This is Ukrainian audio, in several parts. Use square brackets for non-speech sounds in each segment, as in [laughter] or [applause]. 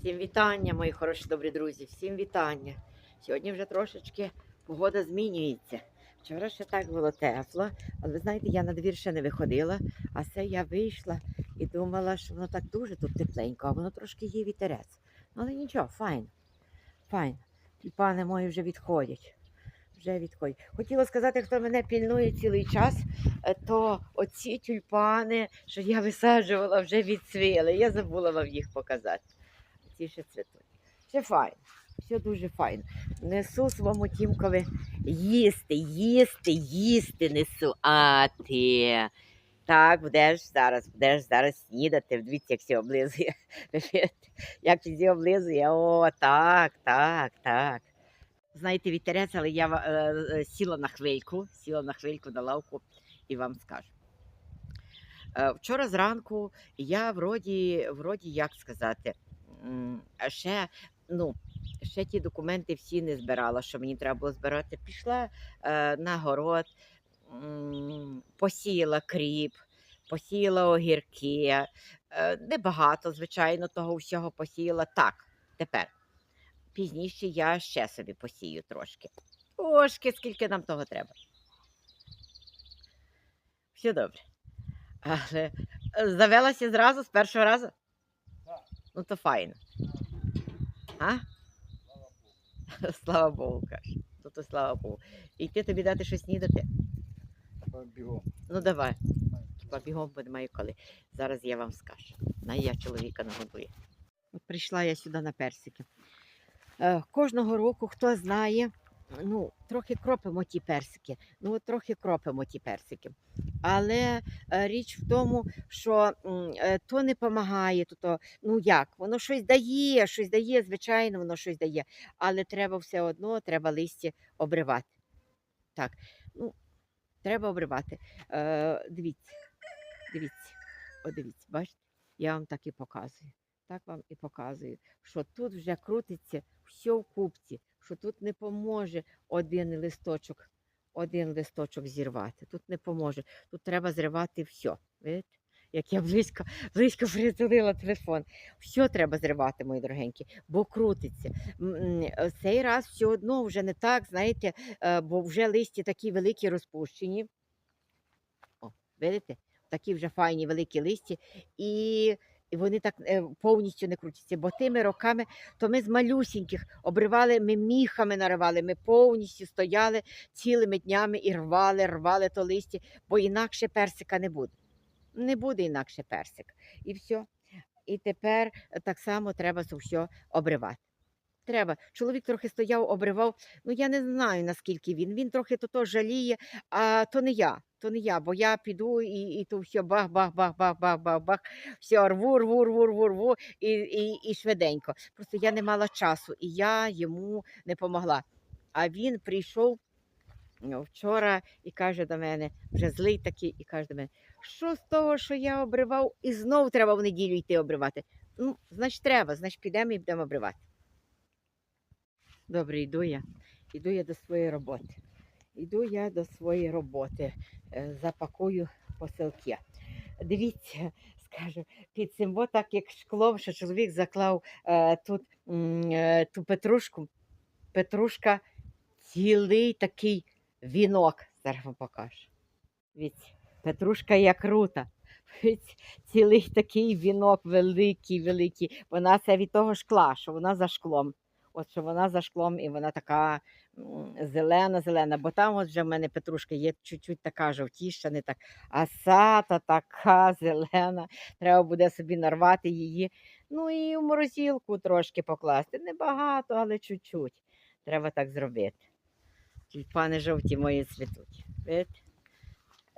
Всім вітання, мої хороші добрі друзі. Всім вітання. Сьогодні вже трошечки погода змінюється. Вчора ще так було тепло, але ви знаєте, я на двір ще не виходила, а це я вийшла і думала, що воно так дуже тут тепленько, а воно трошки є вітерець. Ну, Але нічого, файн. Файн. Тюльпани мої вже відходять. Вже відходять. Хотіла сказати, хто мене пільнує цілий час, е, то оці тюльпани, що я висаджувала, вже відцвіли. Я забула вам їх показати. Ці ще цвітуть. Все файно, все дуже файно. Несу своєму тімкові їсти, їсти, їсти несу. А ти. Так, будеш зараз, будеш зараз снідати. Дивіться, як всі облизує. [laughs] як всі облизує. О, так, так, так. Знаєте, вітерець, але я е, е, сіла на хвильку, сіла на хвильку на лавку і вам скажу. Е, Вчора зранку я вроді, вроді як сказати, ще, ну, ще ті документи всі не збирала, що мені треба було збирати. Пішла е, на город, м, посіяла кріп, посіяла огірки. Е, небагато, звичайно, того всього посіяла. Так, тепер. Пізніше я ще собі посію трошки. Трошки, скільки нам того треба. Все добре. Але завелася зразу з першого разу? Ну, то файно. А? Слава Богу, каже. Ну, то слава Богу. І йти тобі дати щось снідати? Бігом. Ну давай. Хіба бігом бо немає коли. Зараз я вам скажу. На я чоловіка нагодую. От прийшла я сюди на персики. Е, кожного року, хто знає, ну, трохи кропимо ті персики. Ну, трохи кропимо ті персики. Але е, річ в тому, що е, то не допомагає, то, то ну як, воно щось дає, щось дає, звичайно, воно щось дає. Але треба все одно, треба листя обривати. Так, ну, треба обривати. Е, дивіться, дивіться, о, дивіться, бачите, я вам так і показую. Так вам і показую, що тут вже крутиться все в купці, що тут не поможе один листочок, один листочок зірвати. Тут не поможе. Тут треба зривати все. Видите? Як я близько, близько притулила телефон. Все треба зривати, мої дорогенькі, бо крутиться. Цей раз все одно вже не так, знаєте, е, бо вже листі такі великі розпущені. О, видите? Такі вже файні великі листі. І і вони так е, повністю не крутяться. Бо тими роками то ми з малюсіньких обривали, ми міхами наривали, ми повністю стояли цілими днями і рвали, рвали то листя, бо інакше персика не буде. Не буде інакше персик. І все. І тепер е, так само треба все обривати. Треба. Чоловік трохи стояв, обривав. Ну я не знаю наскільки він. Він трохи то, то жаліє, а то не я. То не я, бо я піду і, і то все бах, бах, бах, бах, бах, бах, бах. Все рву, рву, рву, рву, рву і, і, і швиденько. Просто я не мала часу, і я йому не помогла. А він прийшов ну, вчора і каже до мене, вже злий такий, і каже до мене, що з того, що я обривав, і знов треба в неділю йти обривати. Ну, значить, треба, значить, підемо і будемо обривати. Добре, йду я. Йду я до своєї роботи. Йду я до своєї роботи. Е, Запакую посилки. Дивіться, скажу, під цим бо так як шклом, що чоловік заклав е, тут е, ту петрушку. Петрушка цілий такий вінок. Зараз вам покажу. Дивіться, петрушка як крута. Цілий такий вінок великий, великий. Вона це від того шкла, що вона за шклом. От що вона за шклом і вона така зелена, зелена. Бо там от вже в мене петрушка є чуть-чуть така жовтіша, не так. А сата така зелена. Треба буде собі нарвати її. Ну і в морозилку трошки покласти. Небагато, але чуть-чуть. Треба так зробити. Тюльпани жовті мої цвітуть.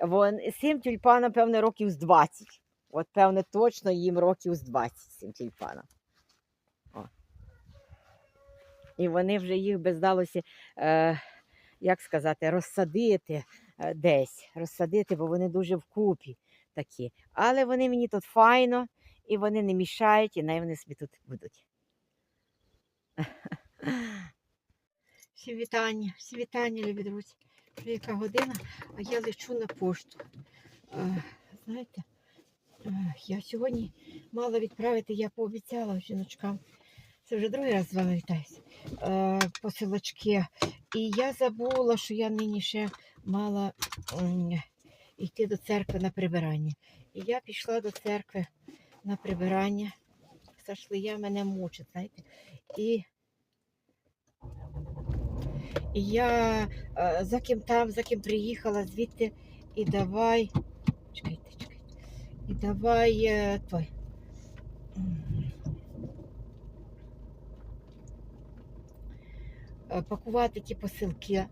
Вон, цим тюльпанам, певне, років з 20. От, певне, точно їм років з 20 цим тюльпанам. О. І вони вже їх би здалося, е, як сказати, розсадити е, десь, розсадити, бо вони дуже вкупі такі. Але вони мені тут файно, і вони не мішають, і най вони собі тут будуть. [laughs] Всі вітання, всі вітання, любі друзі. Вже яка година, а я лечу на пошту. Е, знаєте, я сьогодні мала відправити, я пообіцяла жіночкам Це вже другий раз з вами вітаюся. Е, посилочки. І я забула, що я нині ще мала йти до церкви на прибирання. І я пішла до церкви на прибирання. Сашлия мене мучить, знаєте. І, і я е, за ким там, за ким приїхала звідти, і давай. Чекайте, чекайте. І давай е, той. м, е, Пакувати ті посилки.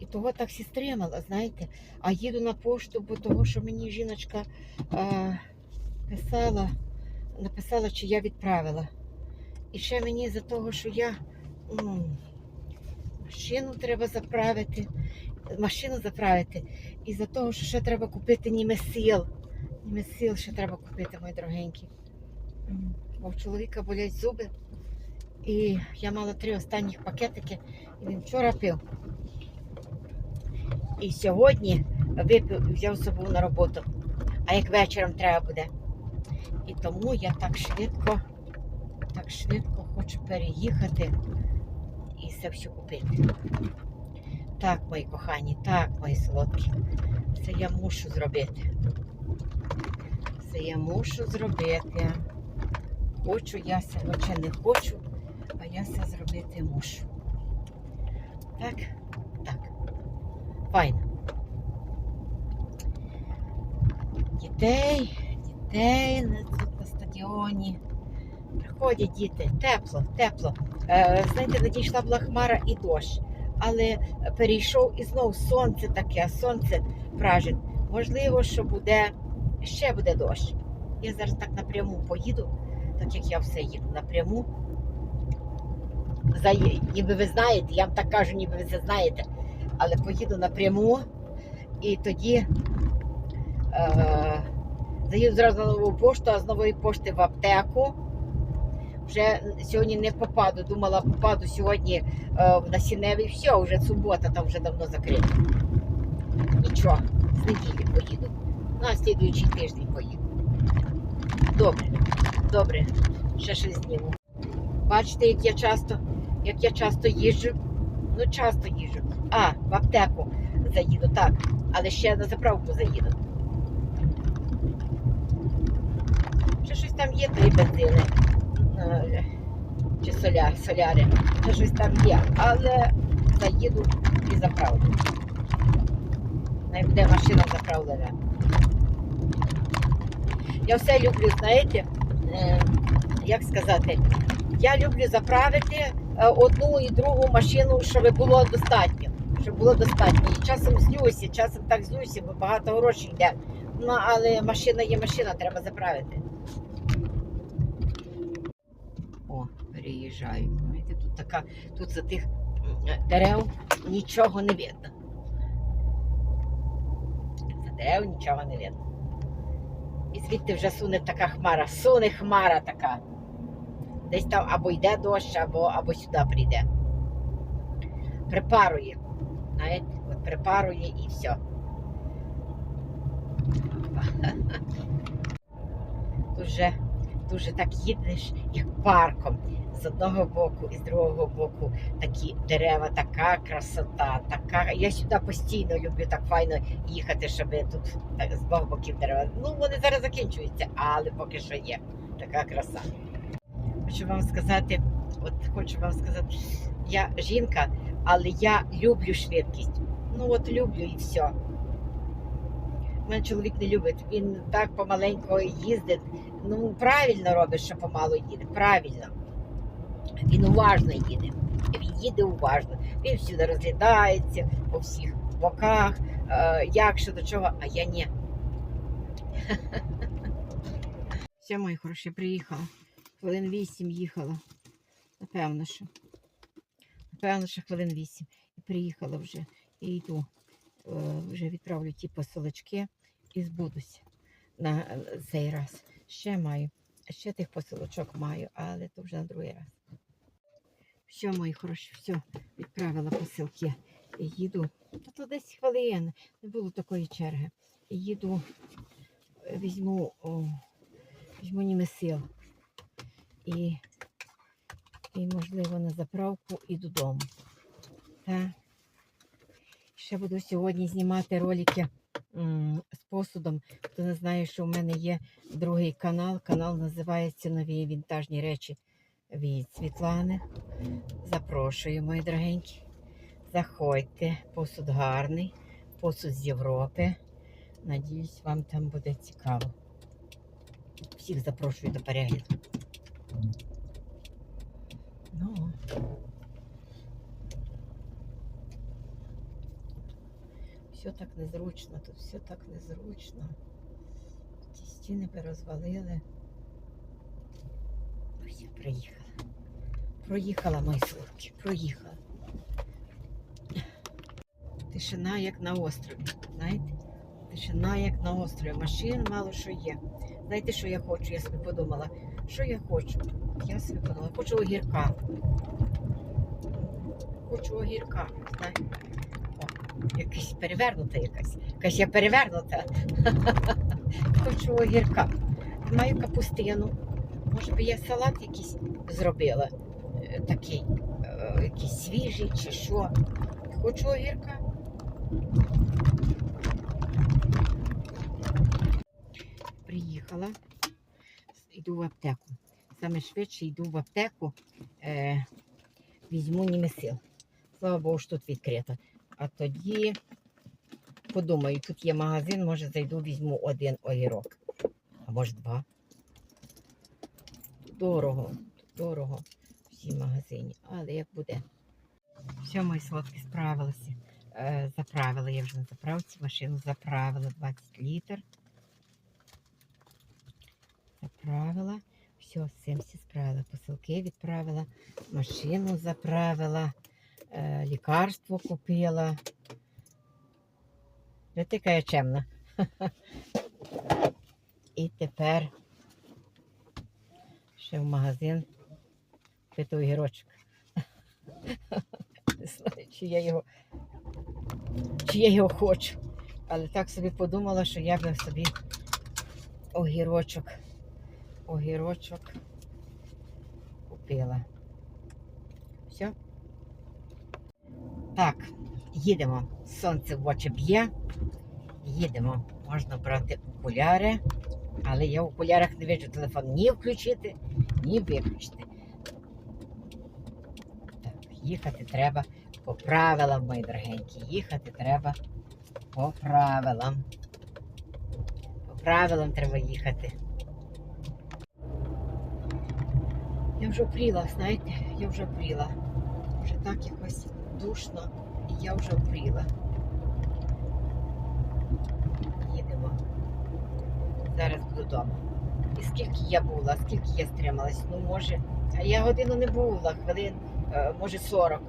І того так всі стримала, знаєте. А їду на пошту, бо того, що мені жіночка е, писала, написала, чи я відправила. І ще мені за того, що я м, машину треба заправити, машину заправити. І за того, що ще треба купити німесіл. Німесіл ще треба купити, мої дорогенькі. Бо в чоловіка болять зуби. І я мала три останніх пакетики, і він вчора пив. І сьогодні випив, взяв з собою на роботу. А як вечором треба буде. І тому я так швидко, так швидко хочу переїхати і все все купити. Так, мої кохані, так, мої солодкі. Це я мушу зробити. Це я мушу зробити. Хочу я це, чи не хочу, я це зробити мушу. Так, так. Файно. Дітей, дітей на, тут на стадіоні. Приходять діти, тепло, тепло. Е, знаєте, надійшла була хмара і дощ, але перейшов і знов сонце таке, сонце пражить. Можливо, що буде ще буде дощ. Я зараз так напряму поїду, так як я все їду напряму. За, ніби ви знаєте, я вам так кажу, ніби ви це знаєте, але поїду напряму і тоді е, заїду зразу на нову пошту, а з нової пошти в аптеку. Вже сьогодні не попаду. Думала, попаду сьогодні е, в насінневий. Все, вже субота, там вже давно закрито. Нічого, з неділі поїду. На слідуючий тиждень поїду. Добре, добре, ще щось зніму. Бачите, як я часто, як я часто їжджу? Ну, часто їжджу. А, в аптеку заїду, так. Але ще на заправку заїду. Ще щось там є, три бензини. Е, Чи соля, соляри. Ще щось там є. Але заїду і заправлю. Най буде машина заправлена. Я все люблю, знаєте, е, як сказати, я люблю заправити одну і другу машину, щоб було достатньо. Щоб було достатньо. І часом злюся, часом так злюся, бо багато грошей йде. Ну, але машина є машина, треба заправити. О, переїжджаю. Знаєте, тут така, тут за тих дерев нічого не видно. За дерев нічого не видно. І звідти вже суне така хмара, суне хмара така. Десь там або йде дощ, або, або сюди прийде. Припарує. Знаєте, от припарує і все. [laughs] Дуже, дуже так їдеш, як парком. З одного боку і з другого боку такі дерева, така красота, така. Я сюди постійно люблю так файно їхати, щоб тут так, з двох боків дерева. Ну, вони зараз закінчуються, але поки що є така краса. Хочу вам сказати, от хочу вам сказати, я жінка, але я люблю швидкість. Ну от люблю і все. У мене чоловік не любить. Він так помаленько їздить. Ну, правильно робить, що помало їде. Правильно. Він уважно їде. Він їде уважно. Він всюди розглядається по всіх боках, е, як що до чого, а я ні. [laughs] Все, мої хороші, приїхала. Хвилин вісім їхала. Напевно, що. Напевно, що хвилин вісім. І приїхала вже. І йду. Е, Вже відправлю ті посилочки і збудуся на цей раз. Ще маю. Ще тих посилочок маю, але то вже на другий раз. Все, мої хороші, все, відправила посилки. І їду. Та то десь хвилин. Не було такої черги. Їду, е, візьму, о, візьму німесил. І І, можливо, на заправку і додому. Та. Ще буду сьогодні знімати ролики з посудом. Хто не знає, що в мене є другий канал. Канал називається Нові вінтажні речі від Світлани. Запрошую, мої дорогенькі. Заходьте, посуд гарний, посуд з Європи. Надіюсь, вам там буде цікаво. Всіх запрошую до перегляду. Ну. Все так незручно, тут все так незручно. Ті стіни розвалили. Ось я приїхала. Проїхала, мої сливки, проїхала. Тишина як на острові, знаєте? Тишина як на острові. Машин мало що є. Знаєте, що я хочу? Я собі подумала. Що я хочу? Я собі подумала, хочу огірка. Хочу огірка. О, якась перевернута якась. Якась я перевернута. [laughs] Хочу огірка. Маю капустину. Може би я салат якийсь зробила. е, Такий, е, якийсь свіжий чи що. Хочу огірка. Приїхала, йду в аптеку. Саме швидше йду в аптеку, е, візьму німесил. Слава Богу, що тут відкрито. А тоді подумаю, тут є магазин, може зайду, візьму один огірок. А може два. Дорого, дорого в магазині, але як буде. Все, мої солодкі справилися. Е, заправила я вже на заправці, машину заправила 20 літр. Заправила. Все, з всі справила. Посилки відправила, машину заправила, е, лікарство купила. Ви така я чемна. І тепер ще в магазин купити огірочок. Не знаю, чи я його, чи я його хочу. Але так собі подумала, що я б собі огірочок, огірочок купила. Все. Так, їдемо. Сонце в очі б'є. Їдемо. Можна брати окуляри, але я в окулярах не бачу телефон ні включити, ні виключити. Так, їхати треба по правилам, мої дорогенькі. Їхати треба по правилам. По правилам треба їхати. Я вже опріла, знаєте, я вже опріла. Вже так якось душно, і я вже опріла. Їдемо. Зараз буду вдома. І скільки я була, скільки я стрималась, ну може. А я годину не була, хвилин, е, може 40.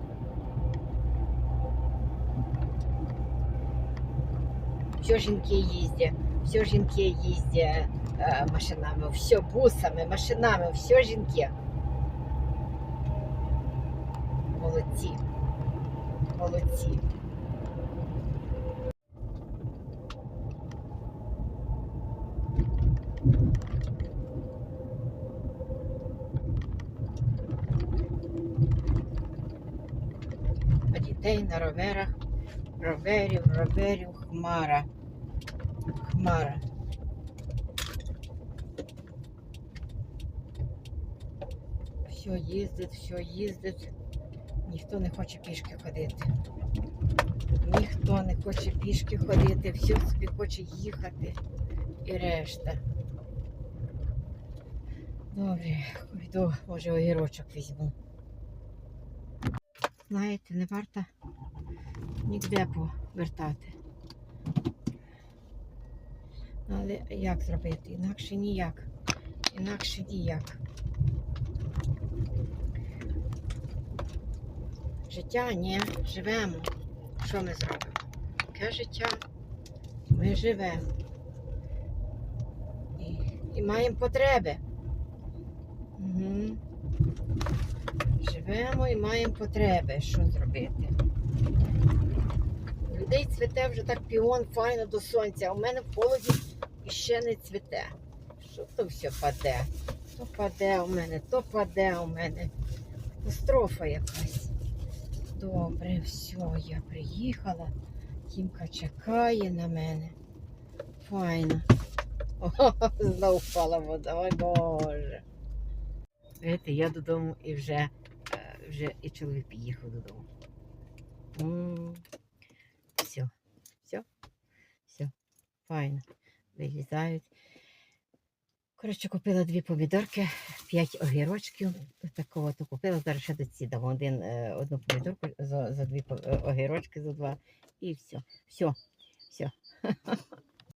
Все жінки їздять, все жінки їздять е, машинами, все бусами, машинами, все жінки. Молодці. Молодці. А дітей на роверах, роверів, роверів, хмара. Хмара. Все їздить, все їздить. Ніхто не хоче пішки ходити. Ніхто не хоче пішки ходити, все собі хоче їхати і решта. Добре, йду, може огірочок візьму. Знаєте, не варто ніде повертати. Але як зробити? Інакше ніяк. Інакше ніяк. Життя ні, живемо. Що ми зробимо? Яке життя? Ми живемо. І, і маємо потреби. Угу. Живемо і маємо потреби. Що зробити? Людей цвіте вже так піон файно до сонця, а у мене в холоді іще не цвіте. Що то все паде? То паде у мене, то паде у мене. Катастрофа якась. Добре, все, я приїхала. Тімка чекає на мене. Файно. О, [laughs] знов впала вода, ой Боже. Знаєте, я додому і вже, е, вже і чоловік під'їхав додому. Все, все, все, файно. Вилізають. Коротше, купила дві помідорки, п'ять огірочків. Такого то купила. Зараз ще доцідав один, е, одну помідорку за, за дві е, огірочки, за два. І все. Все. Все. [laughs]